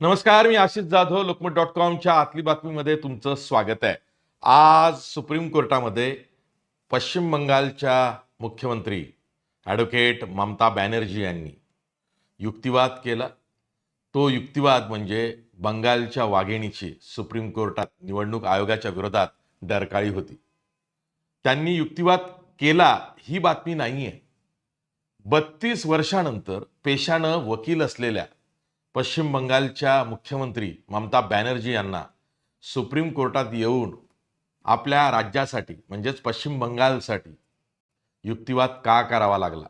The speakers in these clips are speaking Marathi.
नमस्कार मी आशिष जाधव लोकमत डॉट कॉमच्या आतली बातमीमध्ये तुमचं स्वागत आहे. आज सुप्रीम कोर्टामध्ये पश्चिम बंगालच्या मुख्यमंत्री ॲडव्होकेट ममता बॅनर्जी यांनी युक्तिवाद केला. तो युक्तिवाद म्हणजे बंगालच्या वाघिणीची सुप्रीम कोर्टात निवडणूक आयोगाच्या विरोधात डरकाळी होती. त्यांनी युक्तिवाद केला ही बातमी नाही आहे बत्तीस वर्षानंतर पेशानं वकील असलेल्या पश्चिम बंगालच्या मुख्यमंत्री ममता बॅनर्जी यांना सुप्रीम कोर्टात येऊन आपल्या राज्यासाठी म्हणजेच पश्चिम बंगालसाठी युक्तिवाद का करावा लागला?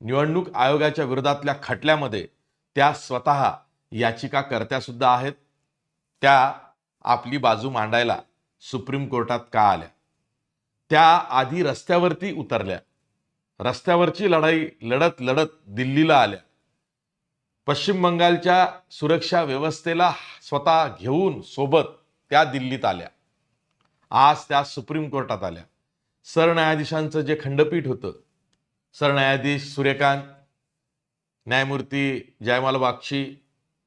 निवडणूक आयोगाच्या विरोधातल्या खटल्यामध्ये त्या स्वतः याचिकाकर्त्यासुद्धा आहेत. त्या आपली बाजू मांडायला सुप्रीम कोर्टात का आल्या? त्या आधी रस्त्यावरती उतरल्या. रस्त्यावरची लढाई लढत लढत दिल्लीला आल्या. पश्चिम बंगालच्या सुरक्षा व्यवस्थेला स्वतः घेऊन सोबत त्या दिल्लीत आल्या. आज त्या सुप्रीम कोर्टात आल्या. सरन्यायाधीशांचं जे खंडपीठ होतं सरन्यायाधीश सूर्यकांत न्यायमूर्ती जयमाल बागची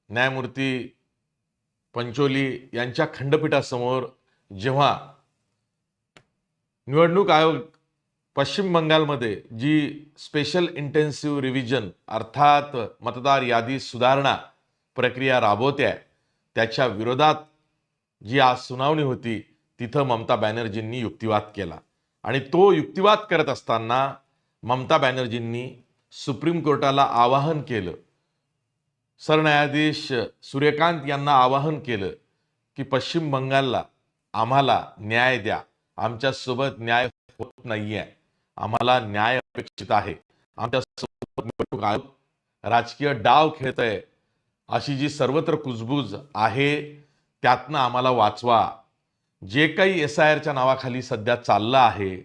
न्यायमूर्ती पंचोली यांच्या खंडपीठासमोर जेव्हा निवडणूक आयोग पश्चिम बंगालमध्ये जी स्पेशल इंटेन्सिव्ह रिव्हिजन अर्थात मतदार यादी सुधारणा प्रक्रिया राबवते आहे त्याच्या विरोधात जी आज सुनावणी होती तिथं ममता बॅनर्जींनी युक्तिवाद केला. आणि तो युक्तिवाद करत असताना ममता बॅनर्जींनी सुप्रीम कोर्टाला आवाहन केलं. सरन्यायाधीश सूर्यकांत यांना आवाहन केलं की पश्चिम बंगालला आम्हाला न्याय द्या. आमच्यासोबत न्याय होत नाही आहे आम्हाला न्याय अपेक्षित आहे. आमच्या निवडणूक आयोग राजकीय डाव खेळत आहे अशी जी सर्वत्र कुजबूज आहे त्यातनं आम्हाला वाचवा. जे काही एस आय आरच्या नावाखाली सध्या चाललं आहे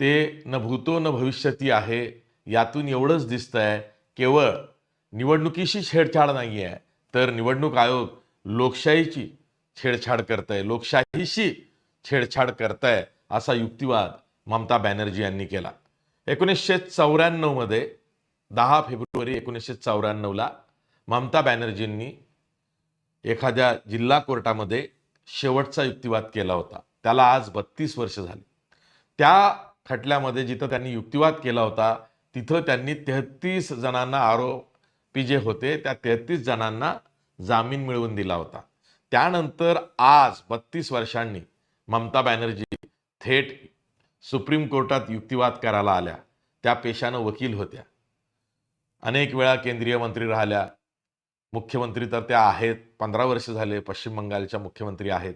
ते न भूतो न भविष्यती आहे यातून एवढंच दिसतंय. केवळ निवडणुकीशी छेडछाड नाही आहे तर निवडणूक आयोग लोकशाहीची छेडछाड करत आहे लोकशाहीशी छेडछाड करत आहे असा युक्तिवाद ममता बॅनर्जी यांनी केला. एकोणीसशे चौऱ्याण्णवमध्ये दहा फेब्रुवारी एकोणीसशे चौऱ्याण्णवला ममता बॅनर्जींनी एखाद्या जिल्हा कोर्टामध्ये शेवटचा युक्तिवाद केला होता. त्याला आज बत्तीस वर्ष झाली. त्या खटल्यामध्ये जिथं त्यांनी युक्तिवाद केला होता तिथं त्यांनी तेहतीस जणांना आरोपी जे होते त्या तेहतीस जणांना जामीन मिळवून दिला होता. त्यानंतर आज बत्तीस वर्षांनी ममता बॅनर्जी थेट सुप्रीम कोर्टात युक्तिवाद करायला आल्या. त्या पेशानं वकील होत्या. अनेक वेळा केंद्रीय मंत्री राहिल्या. मुख्यमंत्री तर त्या आहेत. पंधरा वर्ष झाले पश्चिम बंगालच्या मुख्यमंत्री आहेत.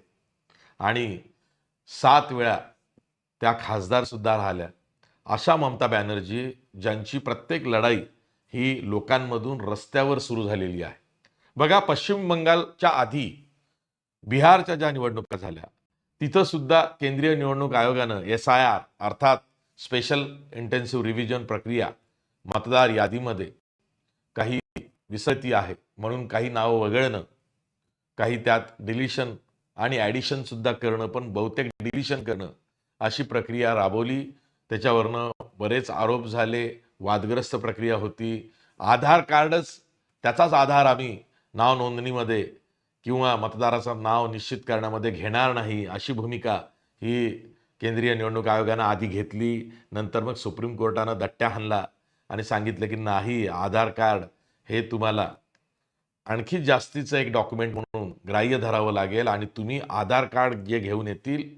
आणि सात वेळा त्या खासदारसुद्धा राहिल्या. अशा ममता बॅनर्जी ज्यांची प्रत्येक लढाई ही लोकांमधून रस्त्यावर सुरू झालेली आहे. बघा पश्चिम बंगालच्या आधी बिहारच्या ज्या निवडणुका झाल्या तिथं सुद्धा केंद्रीय निवडणूक आयोगानं एस आय आर अर्थात स्पेशल इंटेन्सिव्ह रिव्हिजन प्रक्रिया मतदार यादीमध्ये काही विसरती आहे म्हणून काही नावं वगळणं काही त्यात डिलिशन आणि ॲडिशन सुद्धा करणं पण बहुतेक डिलिशन करणं अशी प्रक्रिया राबवली. त्याच्यावरनं बरेच आरोप झाले वादग्रस्त प्रक्रिया होती. आधार कार्डच त्याचाच आधार आम्ही नाव नोंदणीमध्ये किंवा मतदाराचं नाव निश्चित करण्यामध्ये घेणार नाही अशी भूमिका ही केंद्रीय निवडणूक आयोगानं आधी घेतली. नंतर मग सुप्रीम कोर्टानं दट्ट्या हाणला आणि सांगितलं की नाही आधार कार्ड हे तुम्हाला आणखी जास्तीचं एक डॉक्युमेंट म्हणून ग्राह्य धरावं लागेल आणि तुम्ही आधार कार्ड जे घेऊन येतील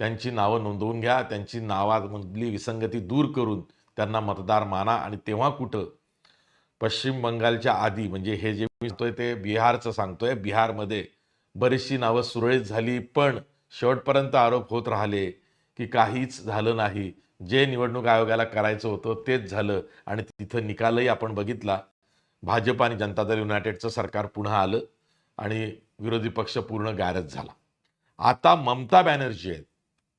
त्यांची नावं नोंदवून घ्या त्यांची नावामधली विसंगती दूर करून त्यांना मतदार माना आणि तेव्हा कुठं पश्चिम बंगालच्या आधी म्हणजे हे जे मी सांगतोय ते बिहारचं सांगतोय. बिहारमध्ये बरीचशी नावं सुरळीत झाली पण शेवटपर्यंत आरोप होत राहिले की काहीच झालं नाही. जे निवडणूक आयोगाला करायचं होतं तेच झालं आणि तिथं निकालही आपण बघितला. भाजप आणि जनता दल युनायटेडचं सरकार पुन्हा आलं आणि विरोधी पक्ष पूर्ण गायरच झाला. आता ममता बॅनर्जी आहेत.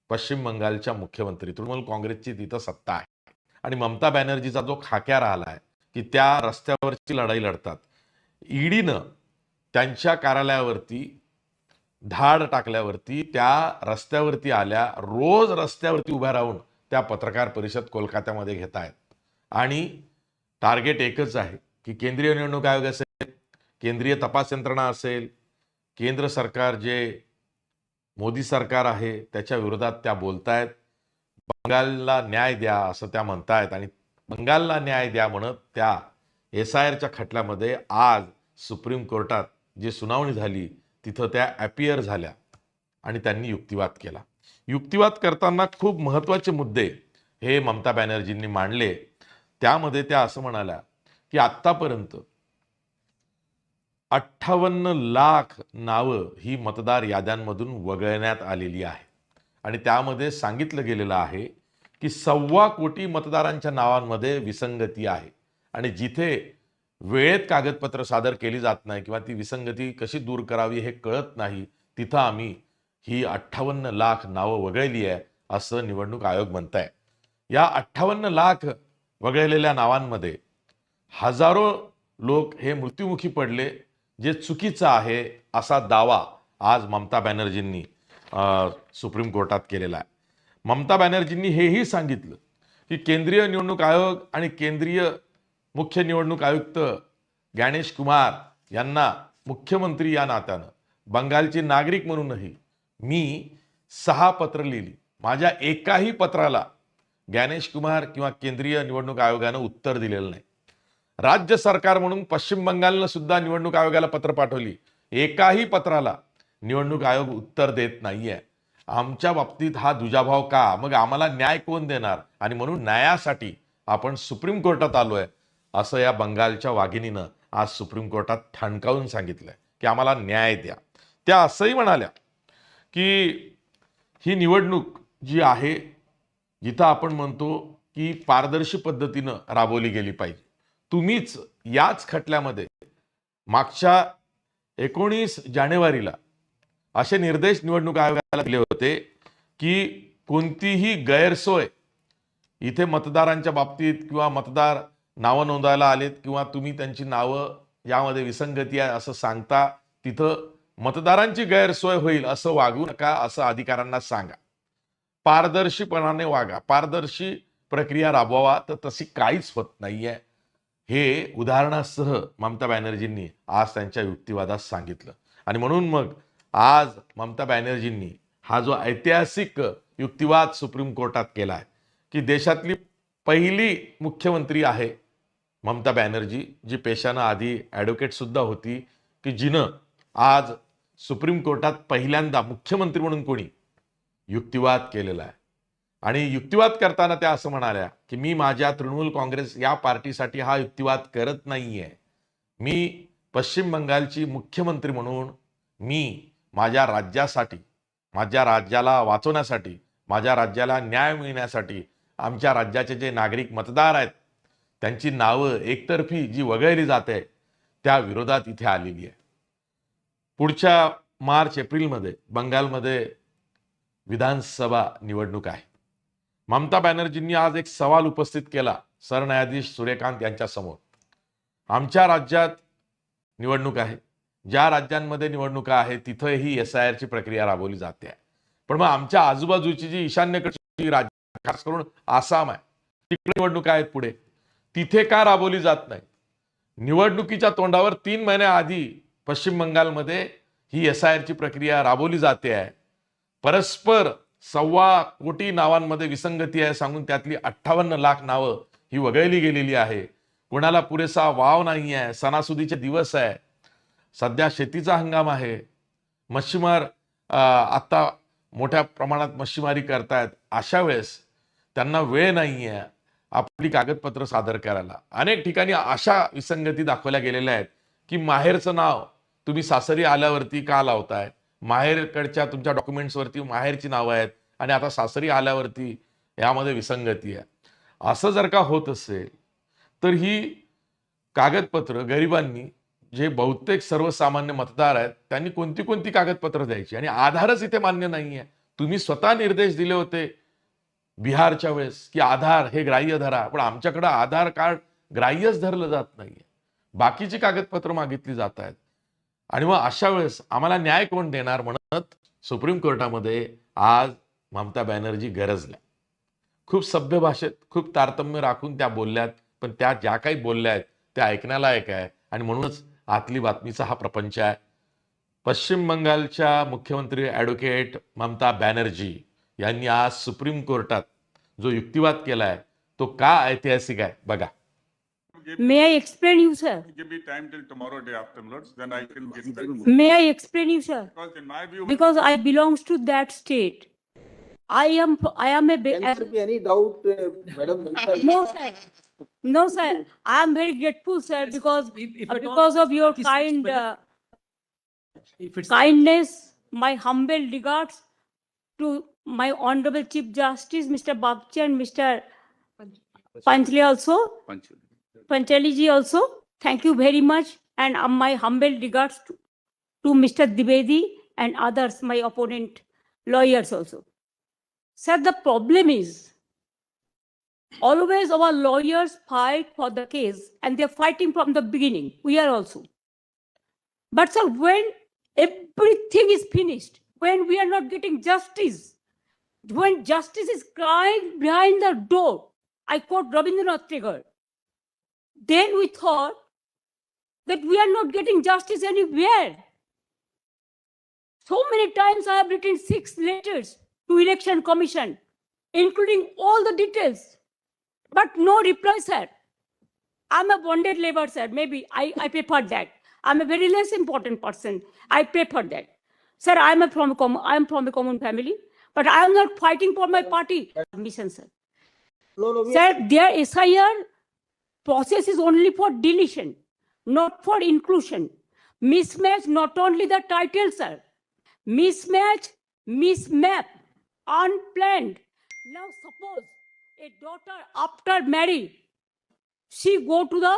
पश्चिम बंगालच्या मुख्यमंत्री तृणमूल काँग्रेसची तिथं सत्ता आहे. आणि ममता बॅनर्जीचा जो खाक्या राहिला आहे की त्या रस्त्यावरची लढाई लढतात. ईडीनं त्यांच्या कार्यालयावरती धाड टाकल्यावरती त्या रस्त्यावरती आल्या रोज रस्त्यावरती उभ्या राहून त्या पत्रकार परिषद कोलकात्यामध्ये घेत आहेत. आणि टार्गेट एकच आहे की केंद्रीय निवडणूक आयोग असेल केंद्रीय तपास यंत्रणा असेल केंद्र सरकार जे मोदी सरकार आहे त्याच्या विरोधात त्या बोलतायत. बंगालला न्याय द्या असं त्या म्हणतायत आणि बंगालला न्याय द्या म्हणत त्या एस आय आरच्या खटल्यामध्ये आज सुप्रीम कोर्टात जी सुनावणी झाली तिथं त्या ॲपियर झाल्या आणि त्यांनी युक्तिवाद केला. युक्तिवाद करताना खूप महत्त्वाचे मुद्दे हे ममता बॅनर्जींनी मांडले. त्यामध्ये त्या असं म्हणाल्या की आत्तापर्यंत अठ्ठावन्न लाख नावं ही मतदार याद्यांमधून वगळण्यात आलेली आहे. आणि त्यामध्ये सांगितलं गेलेलं आहे की सव्वा कोटी मतदारांच्या नावांमध्ये विसंगती आहे. आणि जिथे वेळेत कागदपत्र सादर केली जात नाही किंवा ती विसंगती कशी दूर करावी हे कळत नाही तिथं आम्ही ही अठ्ठावन्न लाख नावं वगळली आहे असं निवडणूक आयोग म्हणताय. या अठ्ठावन्न लाख वगळलेल्या नावांमध्ये हजारो लोक हे मृत्युमुखी पडले जे चुकीचं आहे असा दावा आज ममता बॅनर्जींनी सुप्रीम कोर्टात केलेला आहे. ममता बॅनर्जींनी हेही सांगितलं की केंद्रीय निवडणूक आयोग आणि केंद्रीय मुख्य निवडणूक आयुक्त गणेश कुमार यांना मुख्यमंत्री या नात्यानं बंगालचे नागरिक म्हणूनही मी सहा पत्र लिहिली. माझ्या एकाही पत्राला गणेश कुमार किंवा केंद्रीय निवडणूक आयोगानं उत्तर दिलेलं नाही. राज्य सरकार म्हणून पश्चिम बंगालनं सुद्धा निवडणूक आयोगाला पत्र पाठवली. एकाही पत्राला निवडणूक आयोग उत्तर देत नाहीये. आमच्या बाबतीत हा दुजाभाव का? मग आम्हाला न्याय कोण देणार? आणि म्हणून न्यायासाठी आपण सुप्रीम कोर्टात आलोय. असं या बंगालच्या वाघिणीनं आज सुप्रीम कोर्टात ठणकावून सांगितलंय की आम्हाला न्याय द्या. त्या असंही म्हणाल्या की ही निवडणूक जी आहे जिथं आपण म्हणतो की पारदर्शी पद्धतीनं राबवली गेली पाहिजे. तुम्हीच याच खटल्यामध्ये मागच्या एकोणीस जानेवारीला असे निर्देश निवडणूक आयोगाला दिले होते की कोणतीही गैरसोय इथे मतदारांच्या बाबतीत किंवा मतदार नावं नोंदवायला आलेत किंवा तुम्ही त्यांची नावं यामध्ये विसंगती आहे असं सांगता तिथं मतदारांची गैरसोय होईल असं वागू नका असं अधिकाऱ्यांना सांगा. पारदर्शीपणाने वागा. पारदर्शी प्रक्रिया राबवावा. तर तशी काहीच होत नाहीये. हे उदाहरणासह ममता बॅनर्जींनी आज त्यांच्या युक्तिवादात सांगितलं. आणि म्हणून मग आज ममता बॅनर्जींनी हा जो ऐतिहासिक युक्तिवाद सुप्रीम कोर्टात केला आहे की देशातली पहिली मुख्यमंत्री आहे ममता बॅनर्जी जी पेशानं आधी ॲडव्होकेटसुद्धा होती की जिनं आज सुप्रीम कोर्टात पहिल्यांदा मुख्यमंत्री म्हणून कोणी युक्तिवाद केलेला आहे. आणि युक्तिवाद करताना त्या असं म्हणाल्या की मी माझ्या तृणमूल काँग्रेस या पार्टीसाठी हा युक्तिवाद करत नाहीये. मी पश्चिम बंगालची मुख्यमंत्री म्हणून मी माझ्या राज्यासाठी माझ्या राज्याला वाचवण्यासाठी माझ्या राज्याला न्याय मिळण्यासाठी आमच्या राज्याचे जे नागरिक मतदार आहेत त्यांची नावं एकतर्फी जी वगळली जाते त्या विरोधात इथे आलेली आहे. पुढच्या मार्च एप्रिलमध्ये बंगालमध्ये विधानसभा निवडणूक आहे. ममता बॅनर्जींनी आज एक सवाल उपस्थित केला सरन्यायाधीश सूर्यकांत यांच्यासमोर. आमच्या राज्यात निवडणूक आहे. ज्या राज्यांमध्ये निवडणुका आहेत तिथंही एस आय आरची प्रक्रिया राबवली जाते. पण मग आमच्या आजूबाजूची जी ईशान्येकडची राज्य खास करून आसाम आहे तिकडे निवडणुका आहेत पुढे. तिथे का राबवली जात नाही? निवडणुकीच्या तोंडावर तीन महिन्याआधी पश्चिम बंगालमध्ये ही एस आय आरची प्रक्रिया राबवली जाते आहे. परस्पर सव्वा कोटी नावांमध्ये विसंगती आहे सांगून त्यातली अठ्ठावन्न लाख नावं ही वगळली गेलेली आहे. कोणाला पुरेसा वाव नाही आहे. सणासुदीचे दिवस आहे. सध्या शेतीचा हंगाम आहे. मच्छीमार आत्ता मोठ्या प्रमाणात मच्छीमारी करतायत. अशा वेळेस त्यांना वेळ नाही आहे. आपली कागदपत्र सादर करायला. अनेक ठिकाणी अशा विसंगती दाखवल्या गेलेल्या आहेत की माहेरचं नाव तुम्ही सासरी आल्यावरती का लावताय? माहेरकडच्या तुमच्या डॉक्युमेंट्सवरती माहेरची नावं आहेत आणि आता सासरी आल्यावरती यामध्ये विसंगती आहे. असं जर का होत असेल तर ही कागदपत्र गरिबांनी जे बहुतेक सर्वसामान्य मतदार आहेत त्यांनी कोणती कोणती कागदपत्र द्यायची? आणि आधारच इथे मान्य नाही आहे तुम्ही स्वतः निर्देश दिले होते बिहारच्या वेळेस की आधार हे ग्राह्य धरा पण आमच्याकडं आधार कार्ड ग्राह्यच धरलं जात नाहीये. बाकीची कागदपत्र मागितली जात आहेत. आणि मग अशा वेळेस आम्हाला न्याय कोण देणार म्हणत सुप्रीम कोर्टामध्ये आज ममता बॅनर्जी गरजल्या. खूप सभ्य भाषेत खूप तारतम्य राखून त्या बोलल्यात पण त्या ज्या काही बोलल्या आहेत त्या ऐकण्यालायक आहे. आणि म्हणूनच आतली बातमीचा हा प्रपंच आहे. पश्चिम बंगालच्या मुख्यमंत्री ॲडव्होकेट ममता बॅनर्जी यांनी आज सुप्रीम कोर्टात जो युक्तिवाद केलाय तो का ऐतिहासिक है बघा. May explain you sir me time till tomorrow day afternoons then I can get may I explain you sir because I belongs to that state I am I am a any doubt madam no sir no sir I am very grateful sir, because if, if because of your kind uh, if kindness, my honorable Chief Justice, Mr. Bagchi and Mr. Panchali also. Panchali ji also. Thank you very much. And uh, my humble regards to, to Mr. Dibedi and others, my opponent lawyers also. Sir, the problem is always our lawyers fight for the case and they're fighting from the beginning. We are also. But sir, when everything is finished, when we are not getting justice, when justice is crying behind the door, I quote Rabindranath Tagore, then we thought that we are not getting justice anywhere. So many times I have written six letters to election commission, including all the details, but no reply, sir. I'm a bonded labor, sir. Maybe I, I prefer that. I'm a very less important person. I prefer that. Sir, I'm a from I'm from a common family, but I am not fighting for my party mission, sir. No, no, Sir, their SIR process is only for deletion, not for inclusion. Mismatch not only the title, sir. Mismatch, mismap, unplanned. Now suppose a daughter after marriage, she go to the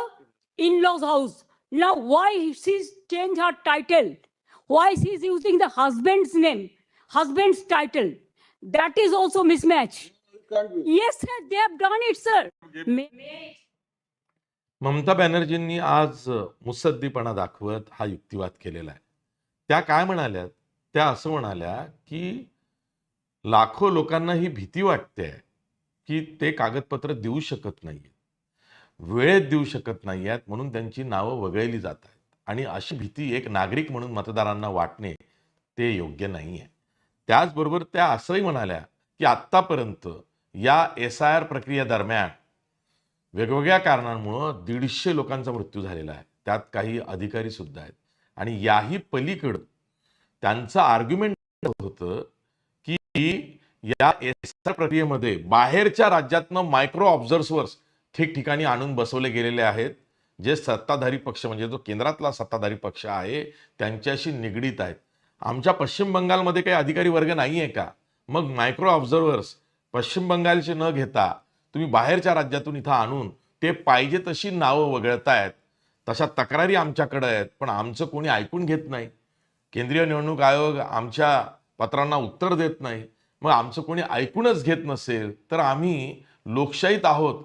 in-laws house. Now why she change her title? Why she's using the husband's name, husband's title? That is also mismatch. Yes, sir, they have done it, sir. May- Mamata बॅनर्जींनी आज मुसद्दीपणा दाखवत हा युक्तिवाद केलेला आहे. त्या काय म्हणाल्या त्या असं म्हणाल्या की लाखो लोकांना ही भीती वाटते की ते कागदपत्र देऊ शकत नाहीये वेळेत देऊ शकत नाही आहेत म्हणून त्यांची नावं वगळली जात आहेत. आणि अशी भीती एक नागरिक म्हणून मतदारांना वाटणे ते योग्य नाही आहे त्याचबरोबर त्या असंही म्हणाल्या की आत्तापर्यंत या एस आय आर प्रक्रियेदरम्यान वेगवेगळ्या कारणांमुळं दीडशे लोकांचा मृत्यू झालेला आहे. त्यात काही अधिकारी सुद्धा आहेत. आणि याही पलीकडं त्यांचं आर्ग्युमेंट होतं की या एस आर प्रक्रियेमध्ये बाहेरच्या राज्यातनं मायक्रो ऑब्झर्वर्स ठिकठिकाणी आणून बसवले गेलेले आहेत. जे सत्ताधारी पक्ष म्हणजे जो केंद्रातला सत्ताधारी पक्ष आहे त्यांच्याशी निगडीत आहेत. आमच्या पश्चिम बंगालमध्ये काही अधिकारी वर्ग नाही आहे का? मग मायक्रो ऑब्झर्वर्स पश्चिम बंगालचे न घेता तुम्ही बाहेरच्या राज्यातून इथं आणून ते पाहिजे तशी नावं वगळतायत तशा तक्रारी आमच्याकडे आहेत पण आमचं कोणी ऐकून घेत नाही. केंद्रीय निवडणूक आयोग आमच्या पत्रांना उत्तर देत नाही. मग आमचं कोणी ऐकूनच घेत नसेल तर आम्ही लोकशाहीत आहोत.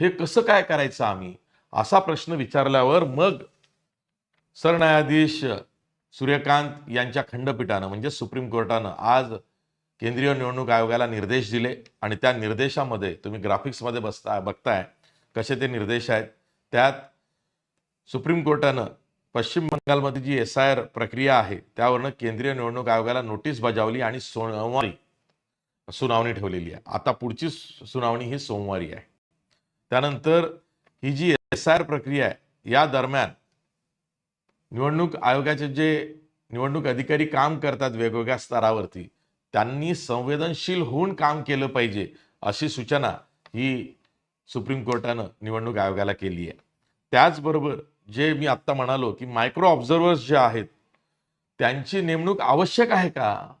हे कसं काय करायचं आम्ही? असा प्रश्न विचारल्यावर मग सरन्यायाधीश सूर्यकांत यांच्या खंडपीठानं म्हणजे सुप्रीम कोर्टानं आज केंद्रीय निवडणूक आयोगाला निर्देश दिले आणि त्या निर्देशामध्ये तुम्ही ग्राफिक्समध्ये बसता बघताय कसे ते निर्देश आहेत. त्यात सुप्रीम कोर्टानं पश्चिम बंगालमध्ये जी एस आय आर प्रक्रिया आहे त्यावरनं केंद्रीय निवडणूक आयोगाला नोटीस बजावली आणि सोमवारी सुनावणी ठेवलेली आहे. आता पुढची सुनावणी ही सोमवारी आहे. त्यानंतर ही जी एस आय आर प्रक्रिया आहे या दरम्यान निवडणूक आयोगाचे जे निवडणूक अधिकारी काम करतात वेगवेगळ्या स्तरावरती त्यांनी संवेदनशील होऊन काम केलं पाहिजे अशी सूचना ही सुप्रीम कोर्टानं निवडणूक आयोगाला केली आहे. त्याचबरोबर जे मी आत्ता म्हणालो की मायक्रो ऑब्झर्वर्स जे आहेत त्यांची नेमणूक आवश्यक आहे का?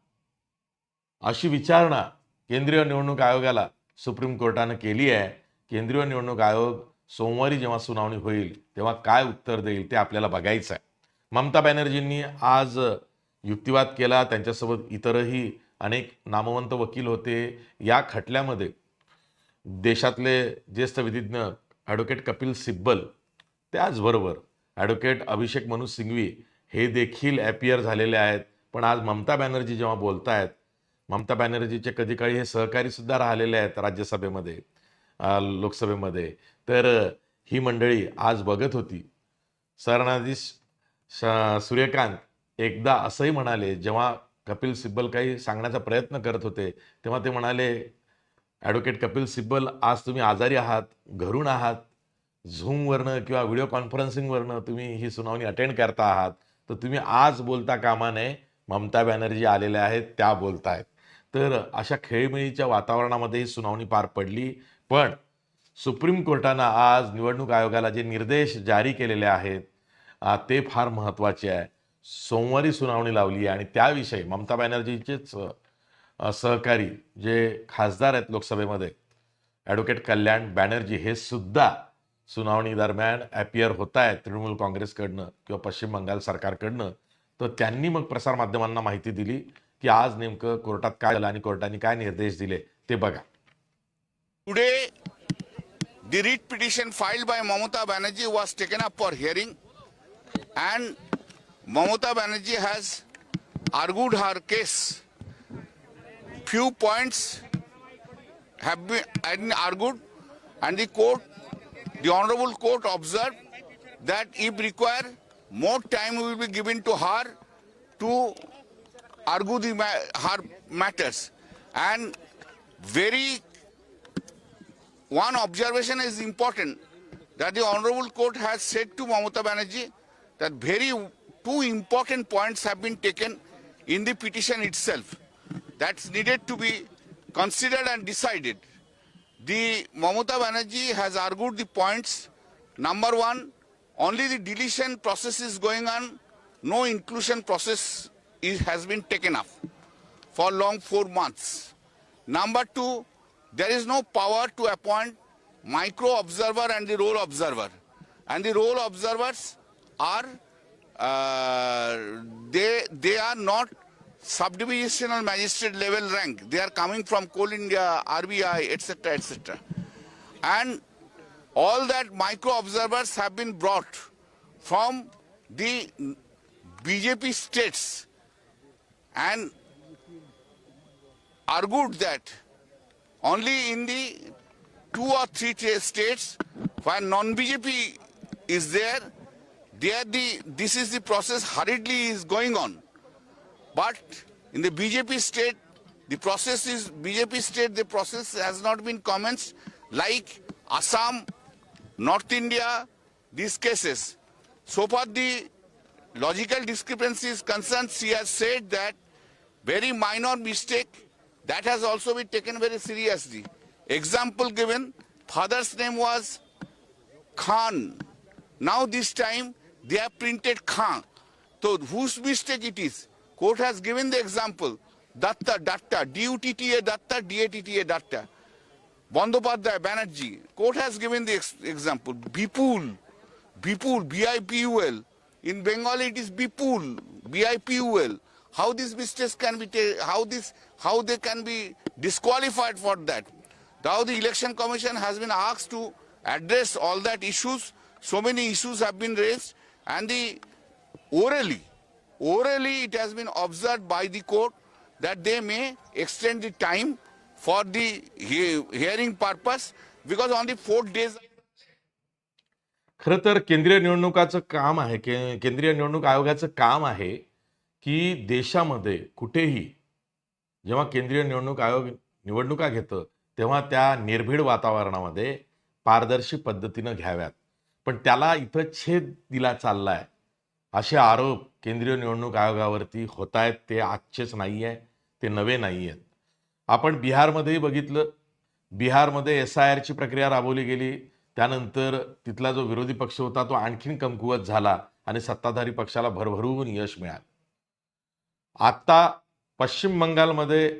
अशी विचारणा केंद्रीय निवडणूक आयोगाला सुप्रीम कोर्टानं केली आहे. केंद्रीय निवडणूक आयोग सोमवारी जेव्हा सुनावणी होईल तेव्हा काय उत्तर देईल ते आपल्याला बघायचं आहे. ममता बॅनर्जींनी आज युक्तिवाद केला त्यांच्यासोबत इतरही अनेक नामवंत वकील होते. या खटल्यामध्ये देशातले ज्येष्ठ विधिज्ञ ॲडव्होकेट कपिल सिब्बल त्याचबरोबर ॲडव्होकेट अभिषेक मनु सिंघवी हे देखील ॲपियर झालेले आहेत. पण आज ममता बॅनर्जी जेव्हा बोलत आहेत ममता बॅनर्जीचे कधी काळी हे सहकारीसुद्धा राहिलेले आहेत राज्यसभेमध्ये लोकसभेमध्ये. तर ही मंडळी आज बघत होती. सरन्यायाधीश सूर्यकांत एकदा असंही म्हणाले जेव्हा कपिल सिब्बल काही सांगण्याचा प्रयत्न करत होते तेव्हा ते म्हणाले ॲडव्होकेट कपिल सिब्बल आज तुम्ही आजारी आहात घरून आहात झूमवरनं किंवा व्हिडिओ कॉन्फरन्सिंगवरनं तुम्ही ही सुनावणी अटेंड करता आहात तर तुम्ही आज बोलता कामा नये ममता बॅनर्जी आलेल्या आहेत त्या बोलतायत. तर अशा खेळीमेळीच्या वातावरणामध्ये ही सुनावणी पार पडली. पण सुप्रीम कोर्टानं आज निवडणूक आयोगाला जे निर्देश जारी केलेले आहेत ते फार महत्त्वाचे आहे. सोमवारी सुनावणी लावली आहे आणि त्याविषयी ममता बॅनर्जीचेच सहकारी जे खासदार आहेत लोकसभेमध्ये ॲडव्होकेट कल्याण बॅनर्जी हे सुद्धा सुनावणी दरम्यान ॲपियर होत आहेत तृणमूल काँग्रेसकडनं किंवा पश्चिम बंगाल सरकारकडनं. तर त्यांनी मग प्रसारमाध्यमांना माहिती दिली की आज नेमकं कोर्टात काय झालं आणि कोर्टाने काय निर्देश दिले ते बघा. पुढे the writ petition file by Mamata Banerjee was taken up for hearing and Mamata Banerjee has argued her case. Few points have been argued, and the court, the honorable court, observed that if required, more time will be given to her to argue the her matters, and very one observation is important that the Honorable Court has said to Mamata Banerjee that very two important points have been taken in the petition itself that's needed to be considered and decided. The Mamata Banerjee has argued the points. Number one, only the deletion process is going on, no inclusion process is, has been taken up for long four months. Number two, there is no power to appoint micro observer and the role observer. And the role observers are uh, they they are not subdivisional magistrate level rank. They are coming from Coal India, RBI, etc., etc. And all that micro observers have been brought from the BJP states and argued that only in the two or three states where non-BJP is there, there the this is the process hurriedly is going on. But in the BJP state, the process is BJP state. The process has not been commenced like Assam, North India, these cases. So far the logical discrepancy is concerned. She has said that very minor mistake that has also been taken very seriously. Example given, father's name was Khan. Now this time they have printed Khan. So whose mistake it is? Court has given the example. Datta, Datta, D-U-T-T-A, Datta, D-A-T-T-A, Datta. Bandopadhyay, Banerjee. Court has given the ex- example. Bipul, Bipul, B-I-P-U-L. In Bengali it is Bipul, B-I-P-U-L. How these mistakes can be, how this, how they can be disqualified for that. Now the election commission has been asked to address all that issues. So many issues have been raised and the orally, orally it has been observed by the court that they may extend the time for the he- hearing purpose because on the fourth days खरं तर केंद्रीय निवडणुकाचं काम आहे के केंद्रीय निवडणूक आयोगाचं काम आहे की देशामध्ये कुठेही जेव्हा केंद्रीय निवडणूक आयोग निवडणुका घेतं तेव्हा त्या निर्भीड वातावरणामध्ये पारदर्शी पद्धतीनं घ्याव्यात पण त्याला इथं छेद दिला चाललाय. असे आरोप केंद्रीय निवडणूक आयोगावरती होत आहेत ते आजचेच नाही आहे ते नवे नाही आहेत आपण बिहारमध्येही बघितलं. बिहारमध्ये एस आय आरची प्रक्रिया राबवली गेली. त्यानंतर तिथला जो विरोधी पक्ष होता तो आणखीन कमकुवत झाला आणि सत्ताधारी पक्षाला भरभरून यश मिळालं. आता पश्चिम बंगालमध्ये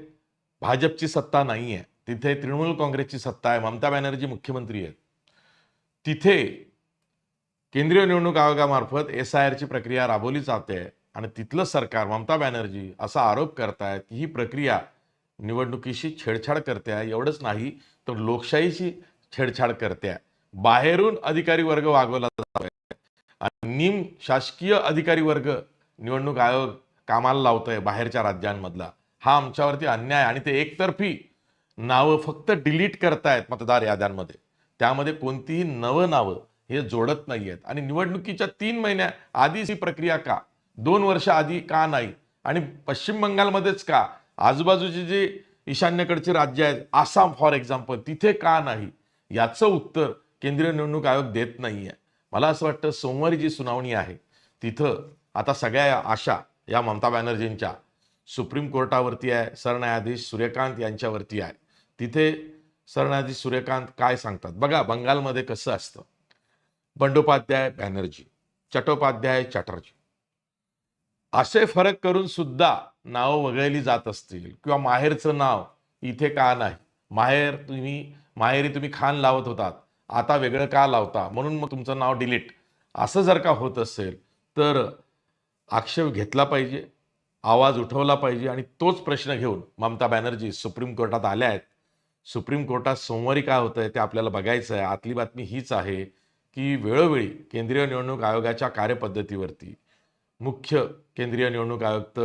भाजपची सत्ता नाही आहे तिथे तृणमूल काँग्रेसची सत्ता आहे. ममता बॅनर्जी मुख्यमंत्री आहेत. तिथे केंद्रीय निवडणूक आयोगामार्फत एस आय आरची प्रक्रिया राबवली जाते आणि तिथलं सरकार ममता बॅनर्जी असा आरोप करतायत की ही प्रक्रिया निवडणुकीशी छेडछाड करते आहे एवढंच नाही तर लोकशाहीशी छेडछाड करते आहे. बाहेरून अधिकारी वर्ग वागवला जातोय आणि निम शासकीय अधिकारी वर्ग निवडणूक आयोग कामाला लावतोय बाहेरच्या राज्यांमधला. हा आमच्यावरती अन्याय आणि ते एकतर्फी नावं फक्त डिलीट करतायत मतदार याद्यांमध्ये. त्यामध्ये कोणतीही नवं नावं हे जोडत नाहीयेत. आणि निवडणुकीच्या तीन महिन्या आधीच ही प्रक्रिया का? दोन वर्ष आधी का नाही? आणि पश्चिम बंगालमध्येच का? आजूबाजूचे जे ईशान्येकडचे राज्य आहेत आसाम फॉर एक्झाम्पल तिथे का नाही? याचं उत्तर केंद्रीय निवडणूक आयोग देत नाहीये. मला असं वाटतं सोमवारी जी सुनावणी आहे तिथं आता सगळ्या आशा या ममता बॅनर्जींच्या सुप्रीम कोर्टावरती आहे सरन्यायाधीश सूर्यकांत यांच्यावरती आहे. तिथे सरन्यायाधीश सूर्यकांत काय सांगतात? बघा बंगालमध्ये कसं असतं. बंडोपाध्याय बॅनर्जी चट्टोपाध्याय चॅटर्जी. असे फरक करून सुद्धा नावं वगळली जात असतील किंवा माहेरचं नाव इथे का नाही? माहेर तुम्ही माहेरी तुम्ही खान लावत होतात आता वेगळं का लावता? म्हणून मग तुमचं नाव डिलीट असं जर का होत असेल तर आक्षेप घेतला पाहिजे आवाज उठवला पाहिजे आणि तोच प्रश्न घेऊन ममता बॅनर्जी सुप्रीम कोर्टात आल्या आहेत. सुप्रीम कोर्टात सोमवारी काय होतं आहे ते आपल्याला बघायचं आहे आतली बातमी हीच आहे. की वेळोवेळी केंद्रीय निवडणूक आयोगाच्या कार्यपद्धतीवरती मुख्य केंद्रीय निवडणूक आयुक्त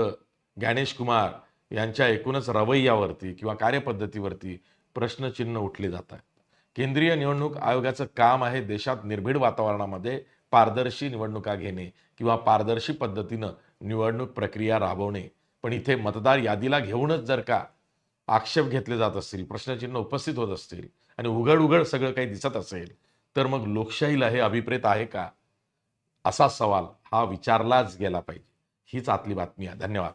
ज्ञानेश कुमार यांच्या एकूणच रवैयावरती किंवा कार्यपद्धतीवरती प्रश्नचिन्ह उठले जात आहेत. केंद्रीय निवडणूक आयोगाचं काम आहे देशात निर्भीड वातावरणामध्ये पारदर्शी निवडणुका घेणे किंवा पारदर्शी पद्धतीनं निवडणूक प्रक्रिया राबवणे. पण इथे मतदार यादीला घेऊनच जर का आक्षेप घेतले जात असतील प्रश्नचिन्ह उपस्थित होत असतील आणि उघड उघड सगळं काही दिसत असेल तर मग लोकशाहीला हे अभिप्रेत आहे का? असा सवाल हा विचारलाच गेला पाहिजे. हीच आतली बातमी आहे. धन्यवाद.